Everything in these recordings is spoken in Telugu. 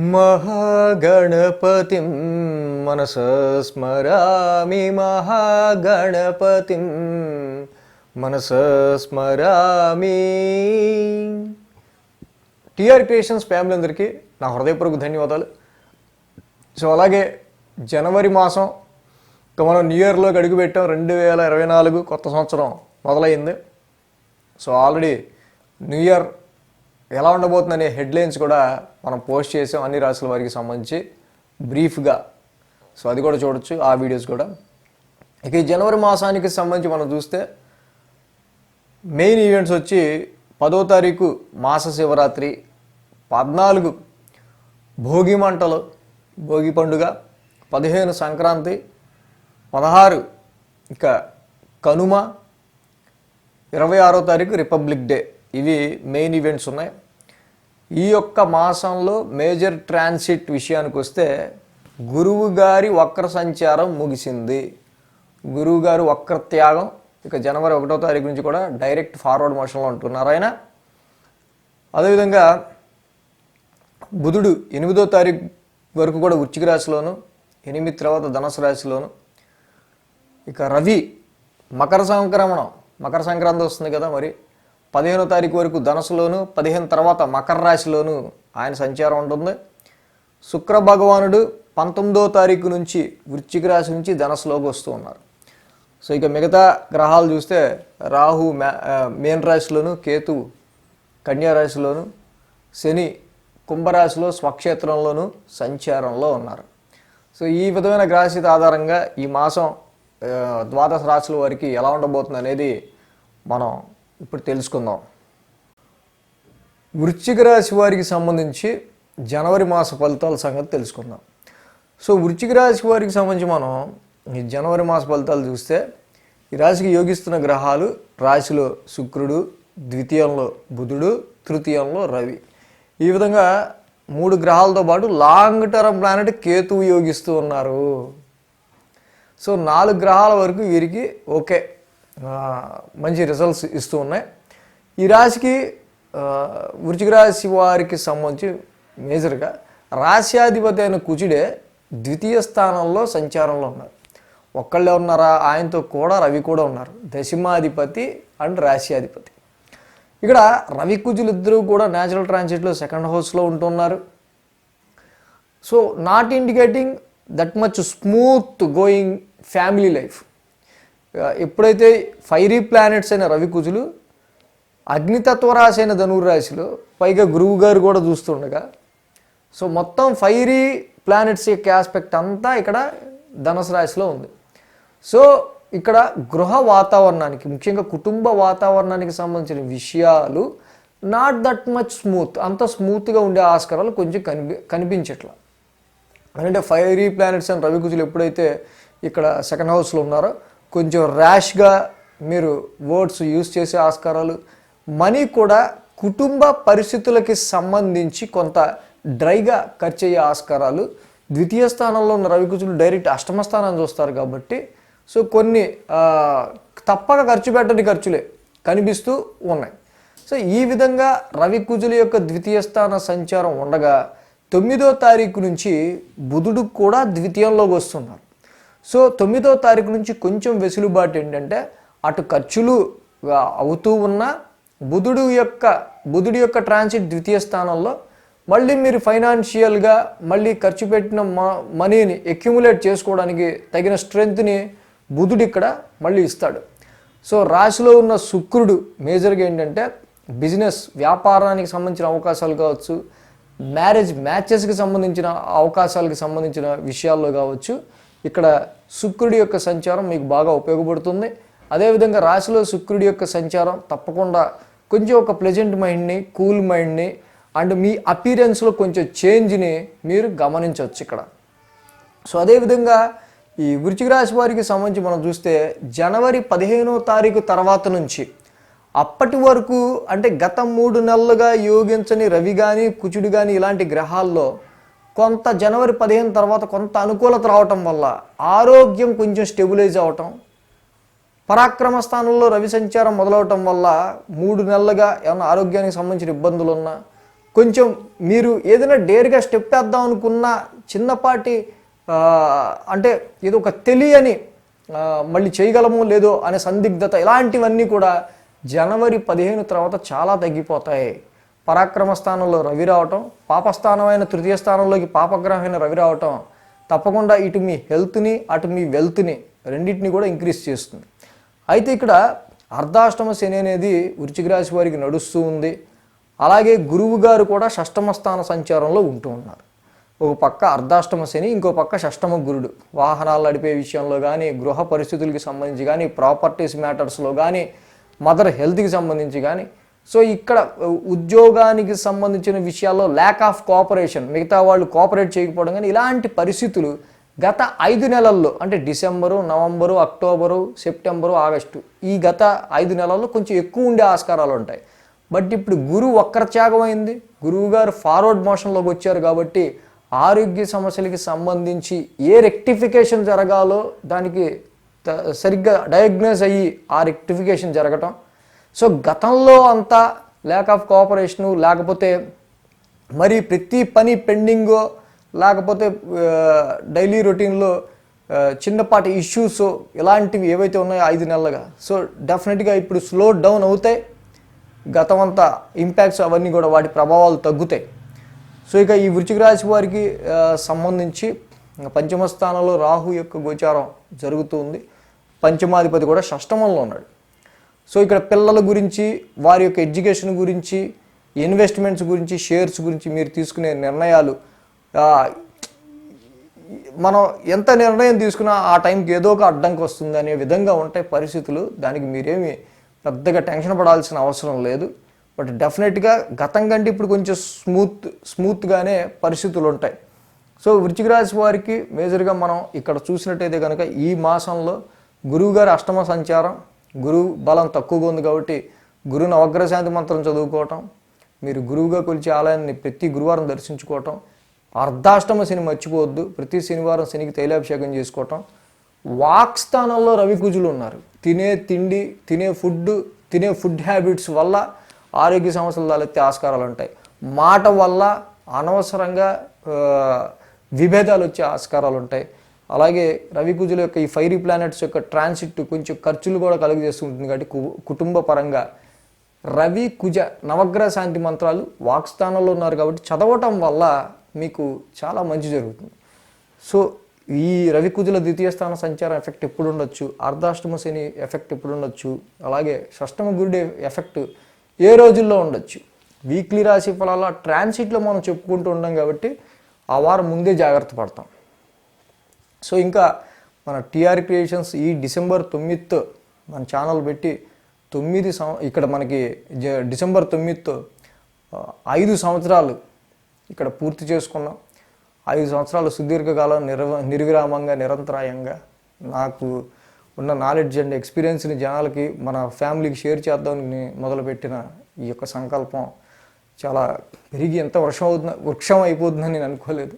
మహాగణపతిం మనస స్మరామి మహాగణపతిం మనస స్మరామి. టిఆర్ క్రియేషన్స్ ఫ్యామిలీ అందరికీ నా హృదయపూర్వక ధన్యవాదాలు. సో అలాగే జనవరి మాసం ఇంకా మనం న్యూ ఇయర్లోకి అడుగుపెట్టాం రెండు వేల ఇరవై నాలుగు కొత్త సంవత్సరం మొదలైంది. సో ఆల్రెడీ న్యూ ఇయర్ ఎలా ఉండబోతుందనే హెడ్లైన్స్ కూడా మనం పోస్ట్ చేసాం అన్ని రాసుల వారికి సంబంధించి బ్రీఫ్గా. సో అది కూడా చూడొచ్చు ఆ వీడియోస్ కూడా. ఇక ఈ జనవరి మాసానికి సంబంధించి మనం చూస్తే మెయిన్ ఈవెంట్స్ వచ్చి పదో తారీఖు మాస శివరాత్రి పద్నాలుగు భోగి మంటలు భోగి పండుగ పదిహేను సంక్రాంతి పదహారు ఇక కనుమ ఇరవై ఆరో తారీఖు రిపబ్లిక్ డే. ఇవి మెయిన్ ఈవెంట్స్ ఉన్నాయి. ఈ యొక్క మాసంలో మేజర్ ట్రాన్సిట్ విషయానికి వస్తే గురువు గారి వక్ర సంచారం ముగిసింది. గురువు గారు వక్ర త్యాగం ఇక జనవరి ఒకటో తారీఖు నుంచి కూడా డైరెక్ట్ ఫార్వర్డ్ మోషన్లో ఉంటున్నారు ఆయన. అదేవిధంగా బుధుడు ఎనిమిదో తారీఖు వరకు కూడా వృచ్చిక రాశిలోను ఎనిమిది తర్వాత ధనుసు రాశిలోను ఇక రవి మకర సంక్రమణం మకర సంక్రాంతి వస్తుంది కదా మరి. పదిహేనో తారీఖు వరకు ధనసులోను పదిహేను తర్వాత మకర రాశిలోను ఆయన సంచారం ఉంటుంది. శుక్ర భగవానుడు పంతొమ్మిదో తారీఖు నుంచి వృశ్చిక రాశి నుంచి ధనసులోకి వస్తూ ఉన్నారు. సో ఇక మిగతా గ్రహాలు చూస్తే రాహు మే మేన్ రాశిలోను కేతు కన్యా రాశిలోను శని కుంభరాశిలో స్వక్షేత్రంలోను సంచారంలో ఉన్నారు. సో ఈ విధమైన గ్రహస్థితి ఆధారంగా ఈ మాసం ద్వాదశ రాశుల వారికి ఎలా ఉండబోతుంది అనేది మనం ఇప్పుడు తెలుసుకుందాం. వృశ్చిక రాశి వారికి సంబంధించి జనవరి మాస ఫలితాల సంగతి తెలుసుకుందాం. సో వృశ్చిక రాశి వారికి సంబంధించి మనం ఈ జనవరి మాస ఫలితాలు చూస్తే ఈ రాశికి యోగిస్తున్న గ్రహాలు రాశిలో శుక్రుడు ద్వితీయంలో బుధుడు తృతీయంలో రవి. ఈ విధంగా మూడు గ్రహాలతో పాటు లాంగ్ టర్మ్ ప్లానెట్ కేతువు యోగిస్తూ ఉన్నారు. సో నాలుగు గ్రహాల వరకు వీరికి ఓకే. మంచి రిజల్ట్స్ ఇస్తూ ఉన్నాయి. ఈ రాశికి ఆ, రాశి వారికి సంబంధించి మేజర్గా రాశ్యాధిపతి అయిన కుజుడే ద్వితీయ స్థానంలో సంచారంలో ఉన్నారు. ఒక్కళ్ళే ఉన్నారా? ఆయనతో కూడా రవి కూడా ఉన్నారు. దశమాధిపతి అండ్ రాశ్యాధిపతి. ఇక్కడ రవి కుజులు ఇద్దరు కూడా న్యాచురల్ ట్రాన్సిట్లో సెకండ్ హౌస్లో ఉంటున్నారు. So not indicating that much smooth going family life ఎప్పుడైతే ఫైరీ ప్లానెట్స్ అయిన రవికుజులు అగ్నితత్వ రాశి అయిన ధనుర్రాశిలో పైగా గురువు గారు కూడా చూస్తుండగా సో మొత్తం ఫైరీ ప్లానెట్స్ యొక్క ఆస్పెక్ట్ అంతా ఇక్కడ ధనుసు రాశిలో ఉంది. సో ఇక్కడ గృహ వాతావరణానికి ముఖ్యంగా కుటుంబ వాతావరణానికి సంబంధించిన విషయాలు నాట్ దట్ మచ్ స్మూత్ అంత స్మూత్గా ఉండే ఆస్కారాలు కొంచెం కనిపి కనిపించట్లా. అంటే ఫైరీ ప్లానెట్స్ అండ్ రవికుజులు ఎప్పుడైతే ఇక్కడ సెకండ్ హౌస్లో ఉన్నారో కొంచెం ర్యాష్గా మీరు వర్డ్స్ యూస్ చేసే ఆస్కారాలు మనీ కూడా కుటుంబ పరిస్థితులకి సంబంధించి కొంత డ్రైగా ఖర్చు అయ్యే ఆస్కారాలు. ద్వితీయ స్థానంలో ఉన్న రవికుజులు డైరెక్ట్ అష్టమ స్థానాన్ని చూస్తారు కాబట్టి సో కొన్ని తప్పక ఖర్చు పెట్టని ఖర్చులే కనిపిస్తూ ఉన్నాయి. సో ఈ విధంగా రవికుజుల యొక్క ద్వితీయ స్థాన సంచారం ఉండగా తొమ్మిదో తారీఖు నుంచి బుధుడు కూడా ద్వితీయంలోకి వస్తున్నారు. సో తొమ్మిదో తారీఖు నుంచి కొంచెం వెసులుబాటు ఏంటంటే అటు ఖర్చులు అవుతూ ఉన్న బుధుడు యొక్క బుధుడి యొక్క ట్రాన్సిట్ ద్వితీయ స్థానంలో మళ్ళీ మీరు ఫైనాన్షియల్గా మళ్ళీ ఖర్చు పెట్టిన మ- మనీని ఎక్యుములేట్ చేసుకోవడానికి తగిన స్ట్రెంగ్త్ని బుధుడు ఇక్కడ మళ్ళీ ఇస్తాడు. సో రాశిలో ఉన్న శుక్రుడు మేజర్గా ఏంటంటే బిజినెస్ వ్యాపారానికి సంబంధించిన అవకాశాలు కావచ్చు మ్యారేజ్ మ్యాచెస్కి సంబంధించిన అవకాశాలకు సంబంధించిన విషయాల్లో కావచ్చు ఇక్కడ శుక్రుడి యొక్క సంచారం మీకు బాగా ఉపయోగపడుతుంది. అదేవిధంగా రాశిలో శుక్రుడి యొక్క సంచారం తప్పకుండా కొంచెం ఒక ప్లెజెంట్ మైండ్ని కూల్ మైండ్ని అండ్ మీ అపీరెన్స్లో కొంచెం చేంజ్ని మీరు గమనించవచ్చు ఇక్కడ. సో అదేవిధంగా ఈ వృశ్చిక రాశి వారికి సంబంధించి మనం చూస్తే జనవరి పదిహేనో తారీఖు తర్వాత నుంచి అప్పటి వరకు అంటే గత మూడు నెలలుగా యోగించని రవి కానీ కుచుడు కానీ ఇలాంటి గ్రహాల్లో కొంత జనవరి పదిహేను తర్వాత కొంత అనుకూలత రావటం వల్ల ఆరోగ్యం కొంచెం స్టెబిలైజ్ అవటం పరాక్రమ స్థానంలో రవి సంచారం మొదలవటం వల్ల మూడు నెలలుగా ఏమైనా ఆరోగ్యానికి సంబంధించిన ఇబ్బందులు ఉన్నా కొంచెం మీరు ఏదైనా డేర్గా స్టెప్ వేద్దాం అనుకున్న చిన్నపాటి అంటే ఏదో ఒక తెలియని మళ్ళీ చేయగలమో లేదో అనే సందిగ్ధత ఇలాంటివన్నీ కూడా జనవరి పదిహేను తర్వాత చాలా తగ్గిపోతాయి. పరాక్రమ స్థానంలో రవి రావటం పాపస్థానమైన తృతీయ స్థానంలోకి పాపగ్రహమైన రవి రావటం తప్పకుండా ఇటు మీ హెల్త్ని అటు మీ వెల్త్ని రెండింటిని కూడా ఇంక్రీజ్ చేస్తుంది. అయితే ఇక్కడ అర్ధాష్టమ శని అనేది వృశ్చిక రాశి వారికి నడుస్తూ ఉంది. అలాగే గురువు గారు కూడా షష్టమ స్థాన సంచారంలో ఉంటూ ఉన్నారు. ఒక పక్క అర్ధాష్టమ శని ఇంకో పక్క షష్టమ గురుడు. వాహనాలు నడిపే విషయంలో కానీ గృహ పరిస్థితులకి సంబంధించి కానీ ప్రాపర్టీస్ మ్యాటర్స్లో కానీ మదర్ హెల్త్కి సంబంధించి కానీ సో ఇక్కడ ఉద్యోగానికి సంబంధించిన విషయాల్లో ల్యాక్ ఆఫ్ కోఆపరేషన్ మిగతా వాళ్ళు కోఆపరేట్ చేయకపోవడం కానీ ఇలాంటి పరిస్థితులు గత ఐదు నెలల్లో అంటే December November October September August ఈ గత ఐదు నెలల్లో కొంచెం ఎక్కువ ఉండే ఆస్కారాలు ఉంటాయి. బట్ ఇప్పుడు గురువు వక్రత్యాగం గురువు గారు ఫార్వర్డ్ మోషన్లోకి వచ్చారు కాబట్టి ఆరోగ్య సమస్యలకి సంబంధించి ఏ రెక్టిఫికేషన్ జరగాలో దానికి త- సరిగ్గా డయాగ్నోస్ అయ్యి ఆ రెక్టిఫికేషన్ జరగటం సో గతంలో అంతా ల్యాక్ ఆఫ్ కోఆపరేషను లేకపోతే మరి ప్రతి పని పెండింగో లేకపోతే డైలీ రొటీన్లో చిన్నపాటి ఇష్యూస్ ఇలాంటివి ఏవైతే ఉన్నాయో ఐదు నెలలుగా. సో డెఫినెట్గా ఇప్పుడు స్లో డౌన్ అవుతాయి గతం అంతా ఇంపాక్ట్స్ అవన్నీ కూడా వాటి ప్రభావాలు తగ్గుతాయి. సో ఇక ఈ వృచ్చిక రాశి వారికి సంబంధించి పంచమ స్థానంలో రాహు యొక్క గోచారం జరుగుతుంది పంచమాధిపతి కూడా షష్టమంలో ఉన్నాడు. సో ఇక్కడ పిల్లల గురించి వారి యొక్క ఎడ్యుకేషన్ గురించి ఇన్వెస్ట్మెంట్స్ గురించి షేర్స్ గురించి మీరు తీసుకునే నిర్ణయాలు మనం ఎంత నిర్ణయం తీసుకున్నా ఆ టైంకి ఏదో ఒక అడ్డంకి వస్తుంది అనే విధంగా ఉంటాయి పరిస్థితులు దానికి మీరేమి పెద్దగా టెన్షన్ పడాల్సిన అవసరం లేదు. బట్ డెఫినెట్గా గతం కంటే ఇప్పుడు కొంచెం స్మూత్ స్మూత్గానే పరిస్థితులు ఉంటాయి. సో వృచ్చిక రాశి వారికి మేజర్గా మనం ఇక్కడ చూసినట్టయితే కనుక ఈ మాసంలో గురువు గారి అష్టమ సంచారం గురువు బలం తక్కువగా ఉంది కాబట్టి గురువుని అగ్రశాంతి మంత్రం చదువుకోవటం మీరు గురువుగా కొలిచే ఆలయాన్ని ప్రతి గురువారం దర్శించుకోవటం అర్ధాష్టమ శని మర్చిపోవద్దు ప్రతి శనివారం శనికి తైలాభిషేకం చేసుకోవటం. వాక్ స్థానంలో రవికుజులు ఉన్నారు. తినే తిండి తినే ఫుడ్ తినే ఫుడ్ హ్యాబిట్స్ వల్ల ఆరోగ్య సమస్యలు తలెత్తే ఆస్కారాలు ఉంటాయి. మాట వల్ల అనవసరంగా విభేదాలు వచ్చే ఆస్కారాలు ఉంటాయి. అలాగే రవి కుజుల యొక్క ఈ ఫైరీ ప్లానెట్స్ యొక్క ట్రాన్సిట్ కొంచెం ఖర్చులు కూడా కలుగజేస్తుంటుంది కాబట్టి కు- కుటుంబ పరంగా. రవి కుజ నవగ్రహ శాంతి మంత్రాలు వాక్స్థానంలో ఉన్నారు కాబట్టి చదవటం వల్ల మీకు చాలా మంచి జరుగుతుంది. సో ఈ రవి కుజుల ద్వితీయ స్థాన సంచారం ఎఫెక్ట్ ఎప్పుడు ఉండొచ్చు? అర్ధాష్టమ శని ఎఫెక్ట్ ఎప్పుడు ఉండొచ్చు? అలాగే షష్టమ గురుడి ఎఫెక్ట్ ఏ రోజుల్లో ఉండొచ్చు? వీక్లీ రాశి ఫలాల ట్రాన్సిట్లో మనం చెప్పుకుంటూ ఉంటాం కాబట్టి ఆ వారం ముందే జాగ్రత్త పడతాం. సో ఇంకా మన టీఆర్ క్రియేషన్స్ ఈ డిసెంబర్ తొమ్మిదితో మన ఛానల్ పెట్టి తొమ్మిది సం ఇక్కడ మనకి జ- డిసెంబర్ తొమ్మిదితో ఐదు సంవత్సరాలు ఇక్కడ పూర్తి చేసుకున్నాం. ఐదు సంవత్సరాలు సుదీర్ఘకాలం నిర్వ నిర్విరామంగా నిరంతరాయంగా నాకు ఉన్న నాలెడ్జ్ అండ్ ఎక్స్పీరియన్స్ని జనాలకి మన ఫ్యామిలీకి షేర్ చేద్దామని మొదలుపెట్టిన ఈ యొక్క సంకల్పం చాలా పెరిగి ఎంత వర్షం అవుతుందో వృక్షం అయిపోతుందని నేను అనుకోలేదు.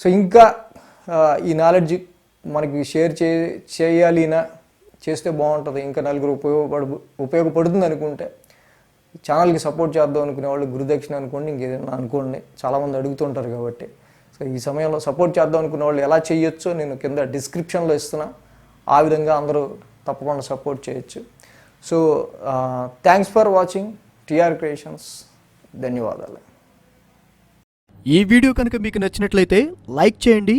సో ఇంకా ఈ నాలెడ్జ్ మనకి షేర్ చే చేయాలినా చేస్తే బాగుంటుంది. ఇంకా నలుగురు ఉపయోగపడు ఉపయోగపడుతుంది అనుకుంటే ఛానల్కి సపోర్ట్ చేద్దాం అనుకునే వాళ్ళు గురుదక్షిణ అనుకోండి ఇంకేదైనా అనుకోండి. చాలామంది అడుగుతుంటారు కాబట్టి. సో ఈ సమయంలో సపోర్ట్ చేద్దాం అనుకునే వాళ్ళు ఎలా చేయొచ్చో నేను కింద డిస్క్రిప్షన్లో ఇస్తున్నా. ఆ విధంగా అందరూ తప్పకుండా సపోర్ట్ చేయొచ్చు. So thanks for watching TR creations ధన్యవాదాలు. ఈ వీడియో కనుక మీకు నచ్చినట్లయితే లైక్ చేయండి